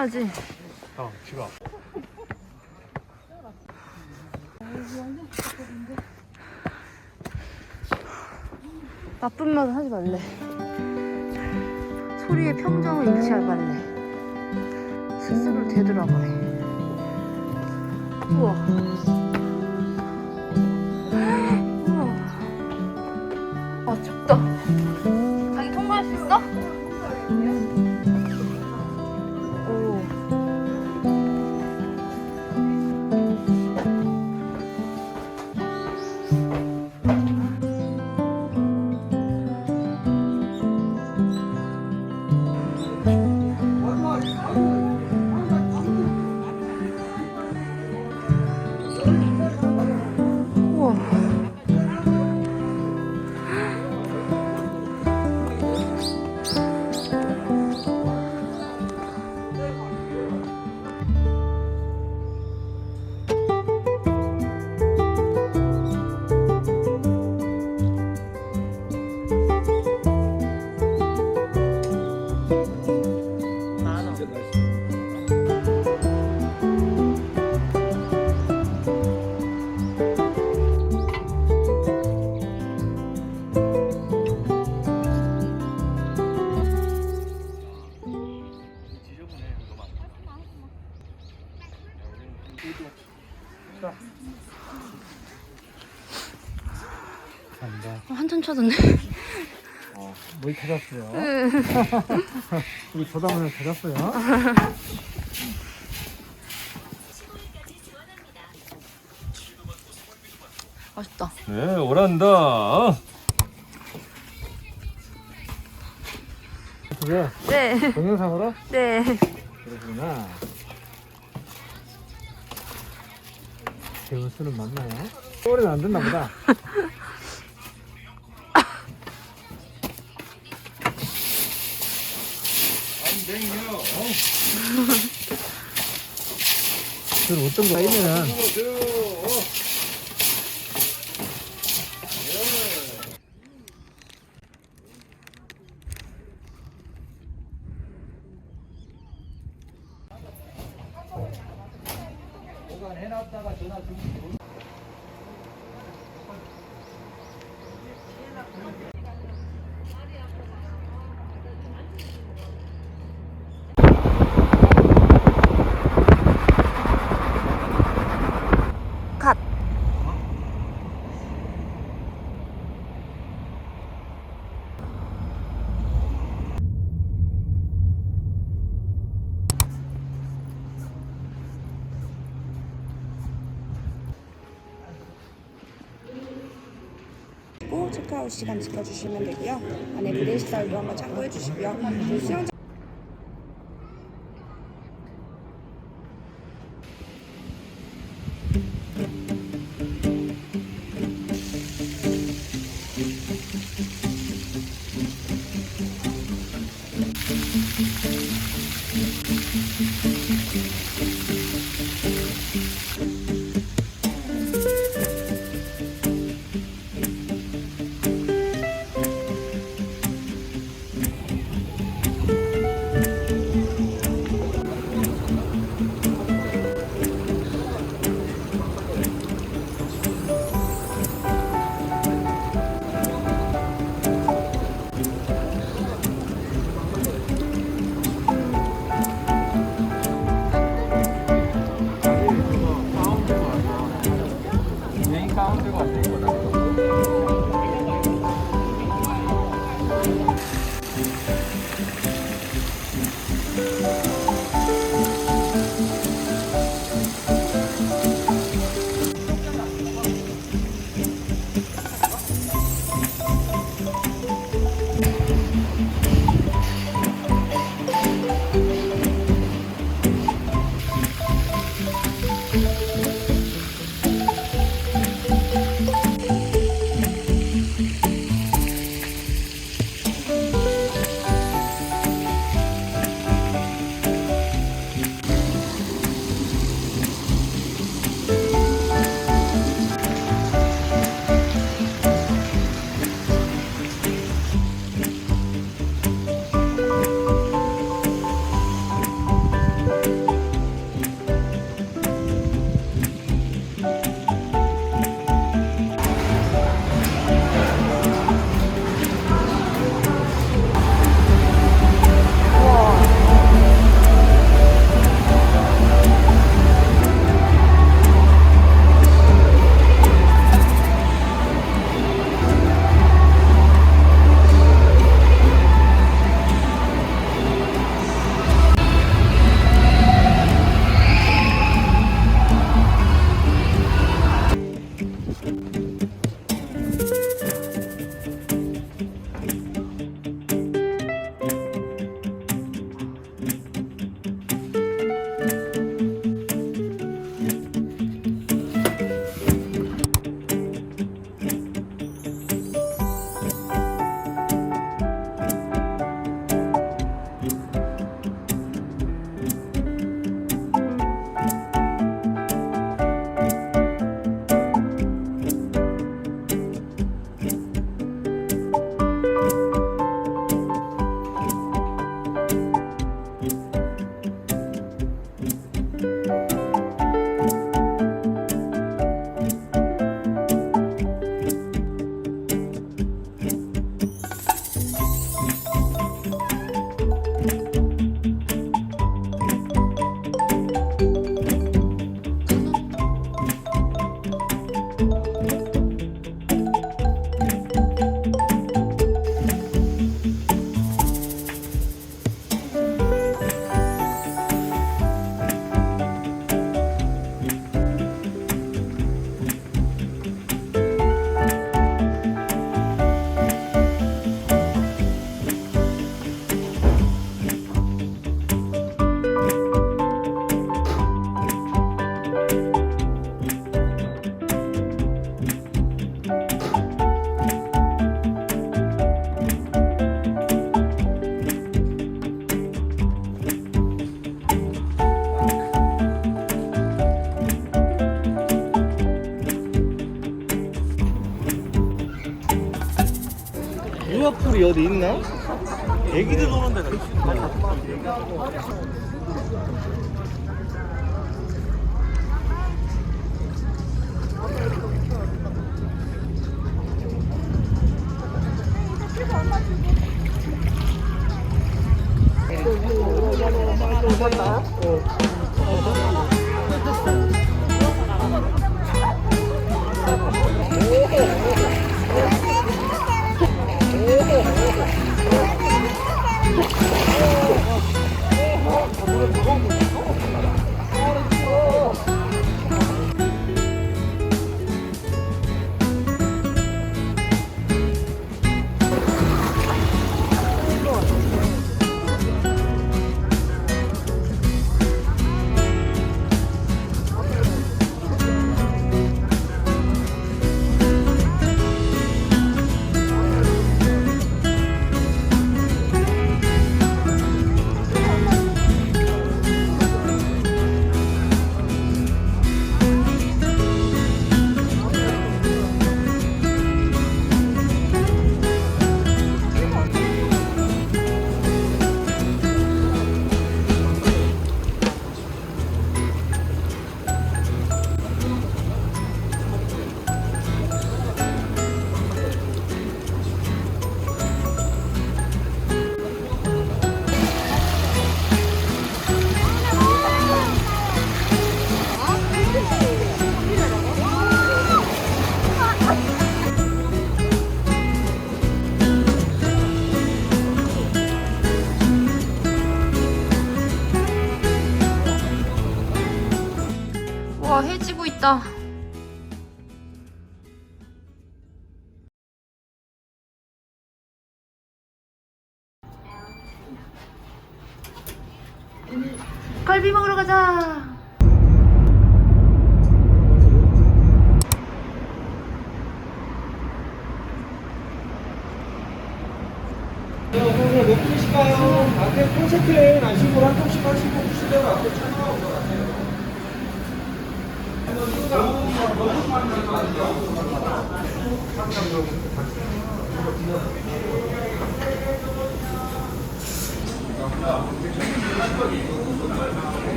끊어야지. 아 지가 나쁜 말은 하지 말래. 소리의 평정을 잃지 말래. 스스로 되돌아가래. 우와. 우와. 아, 춥다. 자기 통과할 수 있어? 감사합니다 어, 한참 쳐졌네. 어, 뭘 찾았어요? 우리 저담을 찾았어요? 맛있다. 네, 오란다. 그래 네. 동영상으로? 네. 그러구나 재훈수는 맞나요? 소리는 안 듣나 보다 그 어떤 거 있면은 6시간 지켜주시면 되고요. 안에 비대 시설도 한번 참고해 주시고요. 수영장 음. 풀이 어디 있나? 애기들 노는 데가 있어. 와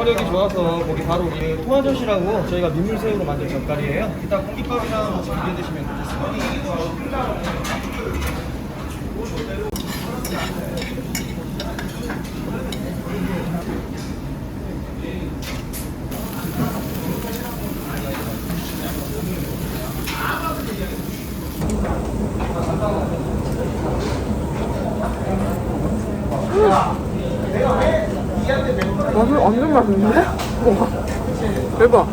화력이 좋아서 거기 바로 우리 통화젓이라고 저희가 민물새우로 만든 젓갈이에요. 이따 공깃밥이랑 같이 비벼 드시면 되겠습니다. 맛은 완전 맛있는데? 와 대박.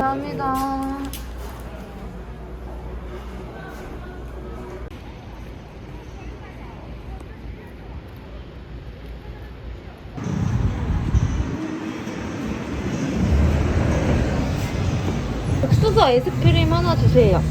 감사합니다. 옥수수 아이스크림 하나 주세요.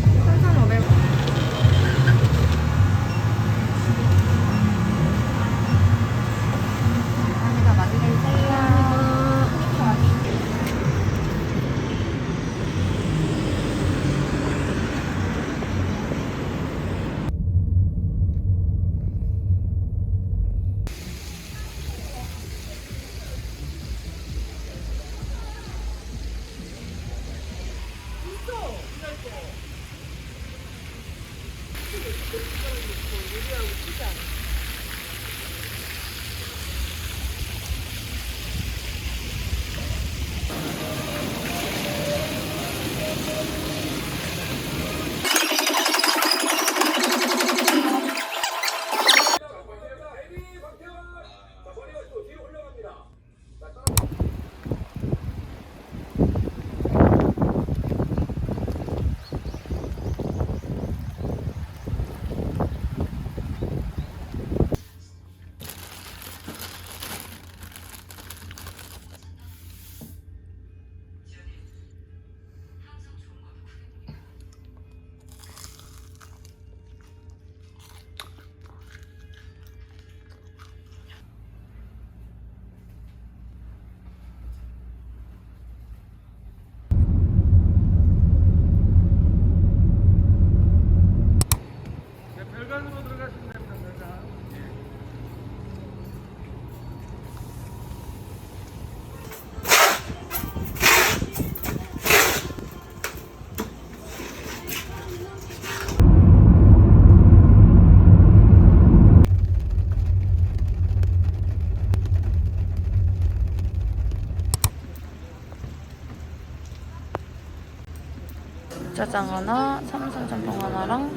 짜장 하나, 삼선 전병 하나랑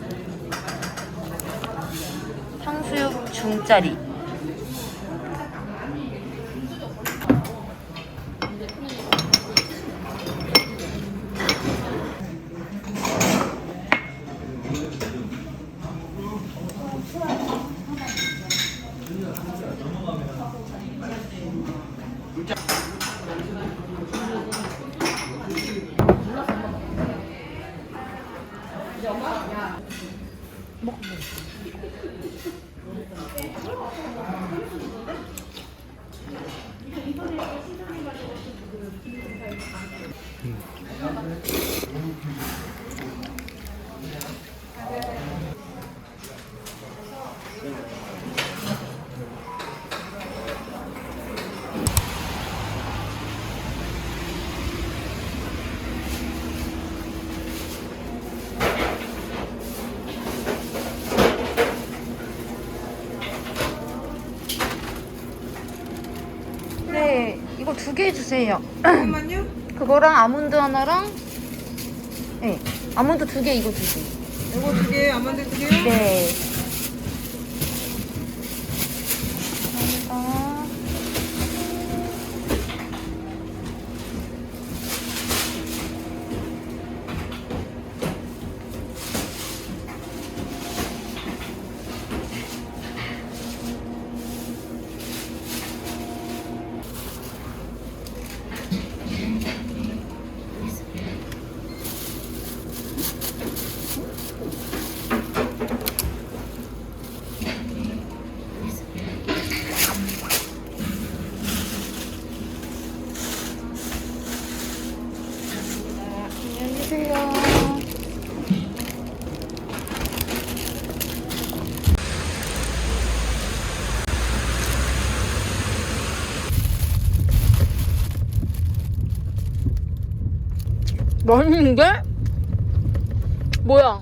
탕수육 중짜리. 네, 이거 두 개 주세요. 잠깐만요. 그거랑 아몬드 하나랑 네, 아몬드 두 개, 이거 두 개. 이거 두 개, 아몬드 두 개. 네. 감사합니다. 안녕히 계세요. 맛있는데? 뭐야?